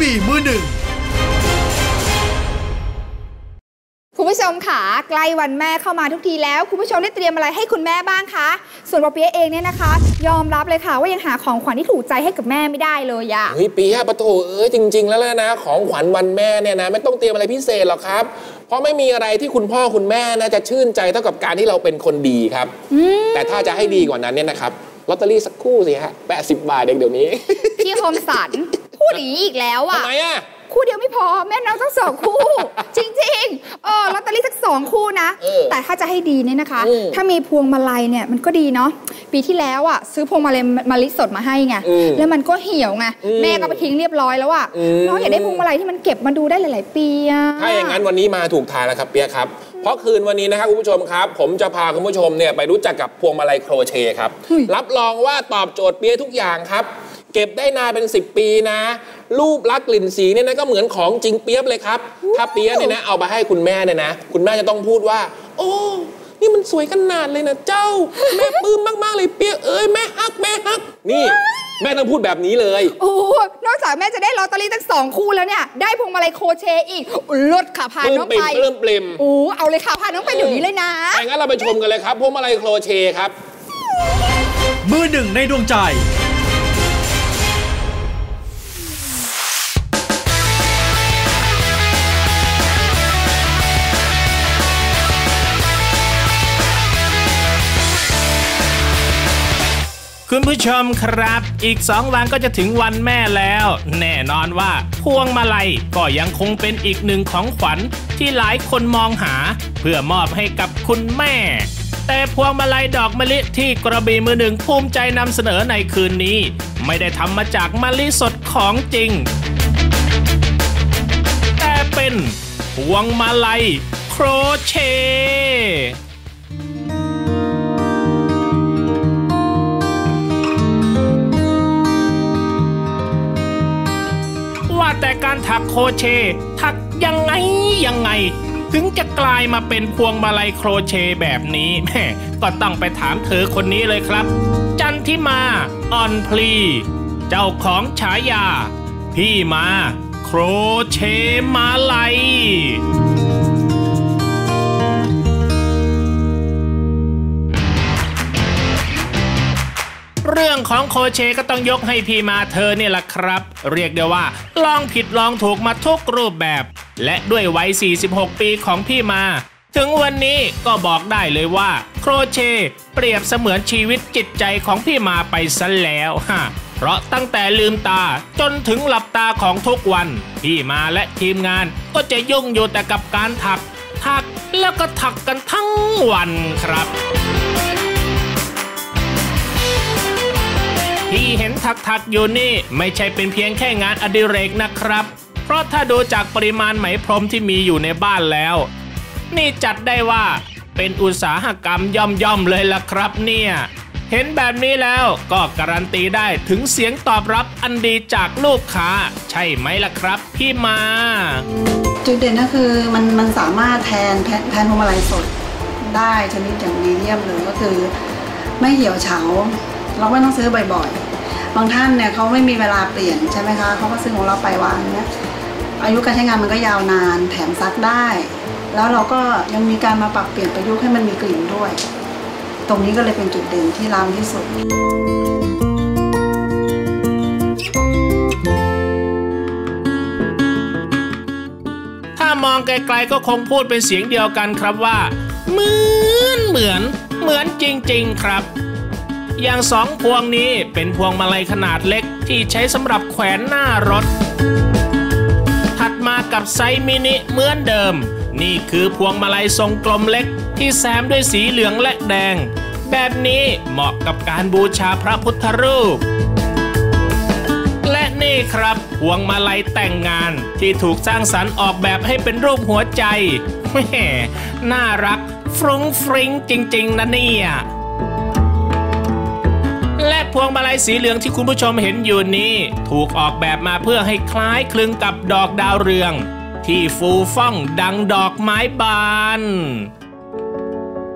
บี่มือหนึ่งคุณผู้ชมค่ะใกล้วันแม่เข้ามาทุกทีแล้ว คุณผู้ชมได้เตรียมอะไรให้คุณแม่บ้างคะ ส่วนปอเปียะเองเนี่ยนะคะ ยอมรับเลยค่ะว่ายังหาของขวัญที่ถูกใจให้กับแม่ไม่ได้เลยอะเฮ้ยปียะปะโถเอ้ยจริง ๆ แล้วนะ ของขวัญวันแม่เนี่ยนะไม่ต้องเตรียมอะไรพิเศษหรอกครับ เพราะไม่มีอะไรที่คุณพ่อคุณแม่นะจะชื่นใจเท่ากับการที่เราเป็นคนดีครับ แต่ถ้าจะให้ดีกว่านั้นเนี่ยนะครับลอตเตอรี่สักคู่สิฮะ80บาทเองเดี๋ยวนี้พี่คมสัน พูดอย่างนี้อีกแล้วอะทำไมอะคู่เดียวไม่พอแม่น้องต้องสองคู่ จริงๆเออลอตเตอรี่สักสองคู่นะเออแต่ถ้าจะให้ดีเนี่ยนะคะอืมถ้ามีพวงมาลัยเนี่ยมันก็ดีเนาะปีที่แล้วอะซื้อพวงมาลัยมะลิสดมาให้ไงอืมแล้วมันก็เหี่ยวไงอืมแม่ก็ไปทิ้งเรียบร้อยแล้วอะอืมน้องอยากได้พวงมาลัยที่มันเก็บมาดูได้หลาย ๆ ปีอะถ้าอย่างนั้นวันนี้มาถูกทางแล้วครับเปียะครับเพราะคืนวันนี้นะครับคุณผู้ชมครับ ผมจะพาคุณผู้ชมเนี่ยไปรู้จักกับพวงมาลัยโครเชต์ครับรับรองว่าตอบโจทย์เปียะทุกอย่างครับ เก็บได้นานเป็น 10 ปีนะ รูปลักษณ์กลิ่นสีเนี่ยนะก็เหมือนของจริงเปียบเลยครับ ถ้าเปียะเนี่ยนะเอาไปให้คุณแม่เนี่ยนะ คุณแม่จะต้องพูดว่า โอ้นี่มันสวยขนาดเลยนะเจ้า แม่ปลื้มมากๆเลยเปียะเอ้ยแม่ฮักแม่ฮัก นี่ แม่ต้องพูดแบบนี้เลย โอ้นอกจากแม่จะได้ลอตเตอรี่ตั้งสองคู่แล้วเนี่ย ได้พวงมาลัยโครเชต์อีกลดค่ะพาปลื้มน้องปริไปมปลื้มปริมโอ้เอาเลยค่ะพาน้องไปเดี๋ยวนี้เลยนะแต่งั้นเราไปชมกันเลยครับพวงมาลัยโครเชต์ครับ มือหนึ่งในดวงใจ คุณผู้ชมครับ อีก 2 วันก็จะถึงวันแม่แล้ว แน่นอนว่าพวงมาลัยก็ยังคงเป็นอีกหนึ่งของขวัญที่หลายคนมองหา เพื่อมอบให้กับคุณแม่ แต่พวงมาลัยดอกมะลิที่กระบี่มือหนึ่งภูมิใจนำเสนอในคืนนี้ ไม่ได้ทำมาจากมะลิสดของจริง แต่เป็นพวงมาลัยโครเชต์ ว่าแต่การถักโครเชต์ถักยังไงยังไง ถึงจะกลายมาเป็นพวงมาลัยโครเชต์แบบนี้แม่ก็ต้องไปถามเธอคนนี้เลยครับ จันทิมาออนพลี เจ้าของฉายา พี่มา โครเชต์มาลัย รื่องของโคเชก็ต้องยกให้พี่มาเธอเนี่ยแหละครับ เรียกได้ว่า ลองผิดลองถูกมาทุกรูปแบบ และด้วยวัย 46 ปีของพี่มา ถึงวันนี้ก็บอกได้เลยว่า โครเชเปรียบเสมือนชีวิตจิตใจของพี่มาไปซะแล้วฮะเพราะตั้งแต่ลืมตาจนถึงหลับตาของทุกวัน พี่มาและทีมงานก็จะยุ่งอยู่แต่กับการถัก ถักแล้วก็ถักกันทั้งวันครับ ที่เห็นถักๆอยู่นี่ ไม่ใช่เป็นเพียงแค่งานอดิเรกนะครับ เพราะถ้าดูจากปริมาณไหมพรมที่มีอยู่ในบ้านแล้ว นี่จัดได้ว่าเป็นอุตสาหกรรมย่อมๆเลยล่ะครับเนี่ย เห็นแบบนี้แล้วก็การันตีได้ถึงเสียงตอบรับอันดีจากลูกค้า ใช่ไหมล่ะครับ พี่มา จุดเด่นก็คือมันมันสามารถแทนแทนพวงมาลัยสดได้ชนิดอย่างมีเดียมเลยก็คือ ไม่เหี่ยวเฉา เราไม่ต้องซื้อบ่อยๆ บางท่านเนี่ยเขาไม่มีเวลาเปลี่ยนใช่ไหมคะเขาก็ซื้อของเราไปวางเนี่ยอายุการใช้งานมันก็ยาวนานแถมซักได้ แล้วเราก็ยังมีการมาปรับเปลี่ยนประยุกต์ให้มันมีกลิ่นด้วย ตรงนี้ก็เลยเป็นจุดเด่นที่ร้านที่สุดถ้ามองไกลๆก็คงพูดเป็นเสียงเดียวกันครับว่า เหมือนเหมือนเหมือนจริง ๆ ครับ อย่างสองพวงนี้เป็นพวงมาลัยขนาดเล็กที่ใช้สำหรับแขวนหน้ารถ ถัดมากับไซส์มินิเหมือนเดิม นี่คือพวงมาลัยทรงกลมเล็ก ที่แซมด้วยสีเหลืองและแดง แบบนี้เหมาะกับการบูชาพระพุทธรูป และนี่ครับ พวงมาลัยแต่งงานที่ถูกสร้างสรรค์ออกแบบให้เป็นรูปหัวใจแม่น่ารักฟรุ้งฟริ้งจริง ๆนะเนี่ย และพวงมาลัยสีเหลืองที่คุณผู้ชมเห็นอยู่นี้ ถูกออกแบบมาเพื่อให้คล้ายคลึงกับดอกดาวเรือง ที่ฟูฟ่องดังดอกไม้บาน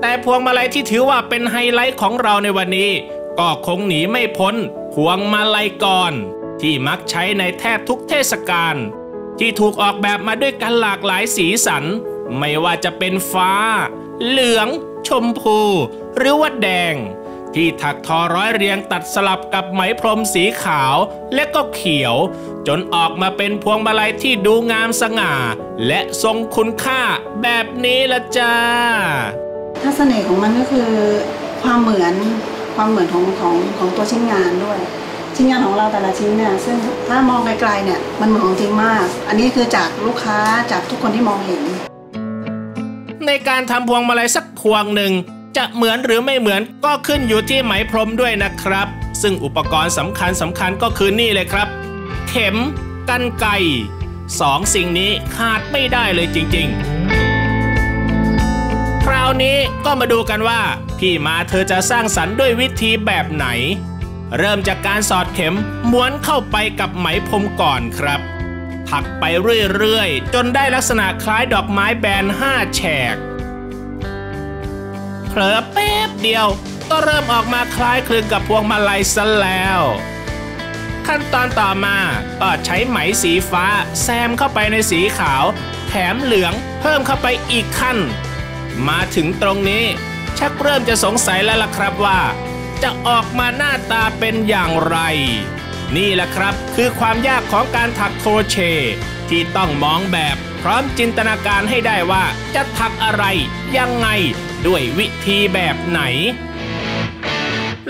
แต่พวงมาลัยที่ถือว่าเป็นไฮไลท์ของเราในวันนี้ ก็คงหนีไม่พ้น พวงมาลัยก่อนที่มักใช้ในแทบทุกเทศกาลที่ถูกออกแบบมาด้วยกันหลากหลายสีสัน ไม่ว่าจะเป็นฟ้า เหลือง ชมพู หรือว่าแดง ที่ถักทอร้อยเรียงตัดสลับกับไหมพรมสีขาวและก็เขียว จนออกมาเป็นพวงมาลัยที่ดูงามสง่า และทรงคุณค่าแบบนี้ละจ้าถ้าเสน่ห์ของมันก็คือ ความเหมือนความเหมือนของของของตัวชิ้นงานด้วยชิ้นงานของเราแต่ละชิ้นเนี่ยซึ่งถ้ามองไกลๆเนี่ยมันเหมือนของจริงมาก อันนี้คือจากลูกค้าจากทุกคนที่มองเห็น ในการทำพวงมาลัยสักพวงหนึ่ง จะเหมือนหรือไม่เหมือนก็ขึ้นอยู่ที่ไหมพรมด้วยนะครับ ซึ่งอุปกรณ์สำคัญสำคัญก็คือนี่เลยครับ เข็มกันไกสองสิ่งนี้ขาดไม่ได้เลยจริง ๆ คราวนี้ก็มาดูกันว่า พี่มาเธอจะสร้างสรรค์ด้วยวิธีแบบไหน เริ่มจากการสอดเข็มม้วนเข้าไปกับไหมพรมก่อนครับ ถักไปเรื่อย ๆ จนได้ลักษณะคล้ายดอกไม้แบนห้าแฉก ลอแป๊บเดียว ก็เริ่มออกมาคล้ายคลึงกับพวงมาลัยซะแล้ว ขั้นตอนต่อมาก็ใช้ไหมสีฟ้า แซมเข้าไปในสีขาว แถมเหลืองเพิ่มเข้าไปอีกขั้น มาถึงตรงนี้ ชักเริ่มจะสงสัยแล้วล่ะครับว่า จะออกมาหน้าตาเป็นอย่างไร นี่แหละครับคือความยากของการถักโครเชต์ที่ต้องมองแบบพร้อมจินตนาการให้ได้ว่าจะถักอะไรยังไง ด้วยวิธีแบบไหน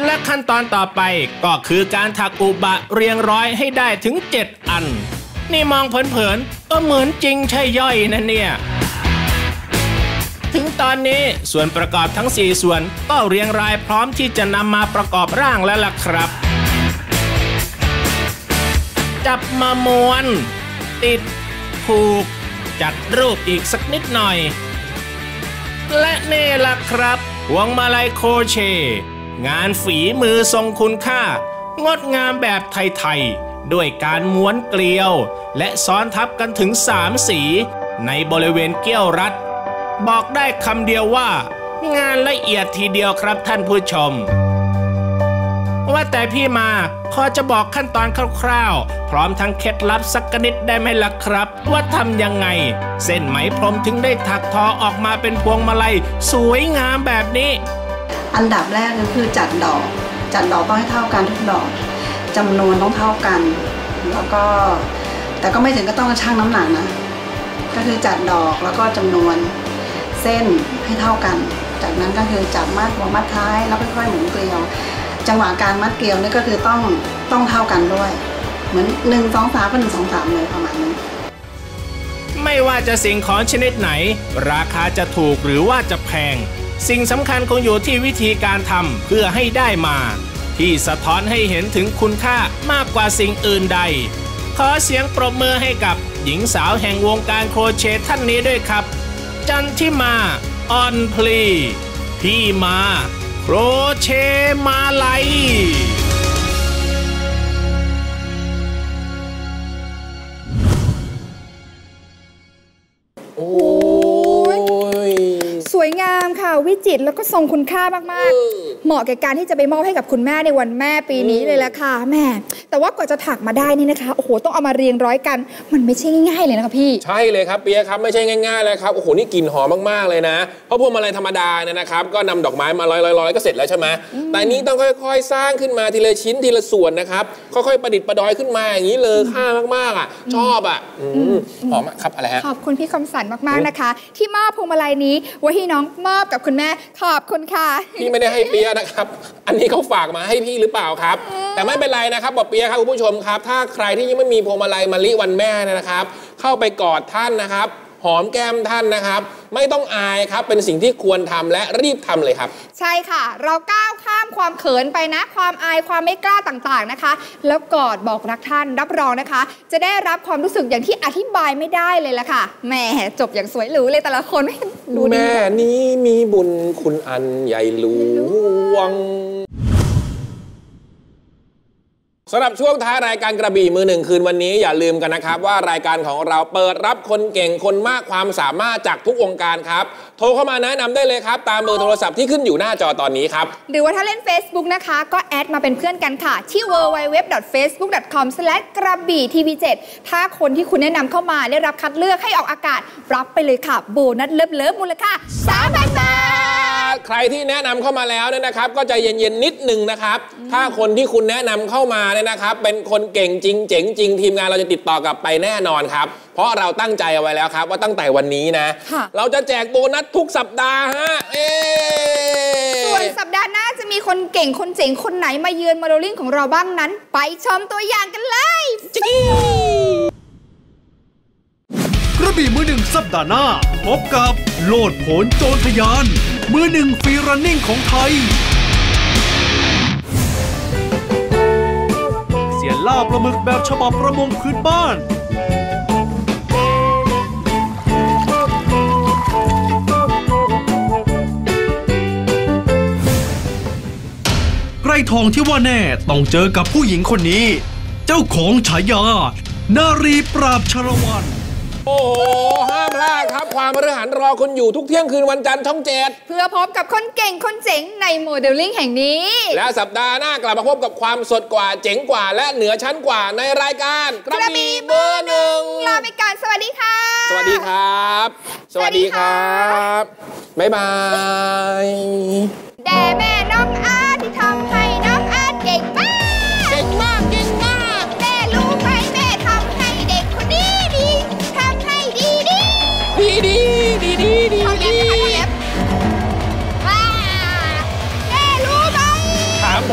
และขั้นตอนต่อไปก็คือการถักอุบะเรียงร้อยให้ได้ถึง 7 อัน นี่มองเผินๆก็เหมือนจริงใช่ย่อยนะเนี่ยถึงตอนนี้ส่วนประกอบทั้ง 4 ส่วนก็เรียงรายพร้อมที่จะนำมาประกอบร่างแล้วล่ะครับ จับมาม้วน ติดผูก จัดรูปอีกสักนิดหน่อย และนี่ล่ะครับพวงมาลัยโคเช งานฝีมือทรงคุณค่า งดงามแบบไทยๆ ด้วยการม้วนเกลียว และซ้อนทับกันถึงสามสี ในบริเวณเกี้ยวรัด บอกได้คำเดียวว่า งานละเอียดทีเดียวครับท่านผู้ชม ว่าแต่พี่มาพอจะบอกขั้นตอนคร่าวๆ พร้อมทั้งเคล็ดลับสักนิดได้ไหมล่ะครับ ว่าทำยังไง เส้นไหมพรมถึงได้ถักทอออกมาเป็นพวงมาลัยสวยงามแบบนี้ อันดับแรกก็คือจัดดอก จัดดอกต้องให้เท่ากันทุกดอกจำนวนต้องเท่ากัน แล้วก็แต่ก็ไม่ถึงก็ต้องชั่งน้ำหนักนะ ก็คือจัดดอกแล้วก็จำนวนเส้นให้เท่ากัน จากนั้นก็คือจับมัดหัวมัดท้ายแล้วค่อยๆหมุนเกลียว จังหวะการมัดเกลียวนี่ก็คือต้องต้องเท่ากันด้วย เหมือนหนึ่งสองสามก็หนึ่งสองสามเลยประมาณนี้ไม่ว่าจะสิ่งของชนิดไหน ราคาจะถูกหรือว่าจะแพง สิ่งสำคัญคงอยู่ที่วิธีการทำเพื่อให้ได้มา ที่สะท้อนให้เห็นถึงคุณค่ามากกว่าสิ่งอื่นใด ขอเสียงปรบมือให้กับหญิงสาวแห่งวงการโครเชต์ท่านนี้ด้วยครับ จันทิมาออนพลีพี่มา โรเชมาลัย วิจิตรแล้วก็ทรงคุณค่ามากๆ เหมาะแก่การที่จะไปมอบให้กับคุณแม่ในวันแม่ปีนี้เลยละค่ะแม่ แต่ว่ากว่าจะถักมาได้นี่นะคะโอ้โหต้องเอามาเรียงร้อยกัน มันไม่ใช่ง่ายๆเลยนะคะพี่ ใช่เลยครับเปียครับไม่ใช่ง่ายๆเลยครับโอ้โหนี่กลิ่นหอมมากๆเลยนะเพราะพวงมาลัยธรรมดาเนี่ยนะครับ ก็นำดอกไม้มาร้อยๆๆก็เสร็จแล้วใช่ไหมแต่อันนี้ต้องค่อยๆ สร้างขึ้นมาทีละชิ้นทีละส่วนนะครับค่อยๆประดิษฐ์ประดอยขึ้นมาอย่างนี้เลยค่ามากๆอะชอบอะอืมหอมอะครับอะไรฮะขอบคุณพี่คมสันมากๆนะคะ ที่มอบพวงมาลัยนี้ไว้ให้น้องมอบกับคุณแม่ขอบคุณค่ะพี่ไม่ได้ให้เปียนะครับ อันนี้เขาฝากมาให้พี่หรือเปล่าครับ แต่ไม่เป็นไรนะครับบอกเปียครับคุณผู้ชมครับ ถ้าใครที่ยังไม่มีพวงมาลัยมะลิวันแม่นะครับ เข้าไปกอดท่านนะครับหอมแก้มท่านนะครับ ไม่ต้องอายครับเป็นสิ่งที่ควรทำและรีบทำเลยครับ ใช่ค่ะ เราก้าวข้ามความเขินไปนะ ความอายความไม่กล้าต่างๆนะคะ แล้วกอดบอกรักท่านรับรองนะคะ จะได้รับความรู้สึกอย่างที่อธิบายไม่ได้เลยละค่ะแหมจบอย่างสวยหรูเลยแต่ละคนดูดีแม่นี้มีบุญคุณอันใหญ่หลวงสำหรับช่วงท้ายรายการกระบี่มือหนึ่งคืนวันนี้อย่าลืมกันนะครับ ว่ารายการของเราเปิดรับคนเก่งคนมากความสามารถจากทุกวงการครับ โทรเข้ามาแนะนำได้เลยครับ ตามเบอร์โทรศัพท์ที่ขึ้นอยู่หน้าจอตอนนี้ครับ หรือว่าถ้าเล่น Facebook นะคะ ก็แอดมาเป็นเพื่อนกันค่ะ ที่ www.facebook.com กระบี่ทีวี7ถ้าคนที่คุณแนะนำเข้ามาได้รับคัดเลือกให้ออกอากาศ รับไปเลยค่ะ โบนัสเลิฟเลิฟมูลค่า3,000บาท ใครที่แนะนำเข้ามาแล้วเนี่ยนะครับ ก็ใจเย็นๆนิดนึงนะครับ ถ้าคนที่คุณแนะนำเข้ามาเนี่ยนะครับ เป็นคนเก่งจริงเจ๋งจริงทีมงานเราจะติดต่อกลับไปแน่นอนครับ เพราะเราตั้งใจเอาไว้แล้วครับ ว่าตั้งแต่วันนี้นะค่ะเราจะแจกโบนัสทุกสัปดาห์ฮะเอ๊ส่วนสัปดาห์หน้าจะมีคนเก่งคนเจ๋งคนไหนมาเยือนมาโดลิงของเราบ้างนั้น ไปชมตัวอย่างกันเลย สัปดาห์หน้า พบกับโลดโผนโจรทยาน มือหนึ่งฟรีรันนิ่งของไทย เสียล่าปลาหมึกแบบฉบับประมงพื้นบ้าน ไกรทองที่ว่าแน่ต้องเจอกับผู้หญิงคนนี้ เจ้าของฉายา นารีปราบชรวัน โอ้โห ห้ามพลาดครับ ความฤหันรอคุณอยู่ทุกเที่ยงคืนวันจันทร์ช่องเจ็ดเพื่อพบกับคนเก่งคนเจ๋งในโมเดลลิ่งแห่งนี้ และสัปดาห์หน้ากลับมาพบกับความสดกว่าเจ๋งกว่า และเหนือชั้นกว่าในรายการกระบี่เบอร์หนึ่งลาไปก่อนสวัสดีค่ะ สวัสดีครับ สวัสดีครับ บ๊ายบายแด่แม่น้องอา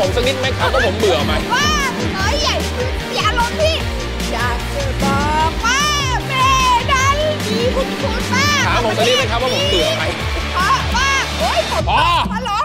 ผมสักนิดไหมครับว่าผมเบื่อไหมว่าเอ้ยใหญ่เสียอารมณ์พี่อยากจะบอกว่าแม่นั้นดีคุณคุณมากถามผมสักนิดไหมครับว่าผมเบื่อไหมเพราะว่าโอ๊ยผมพอขอร้อง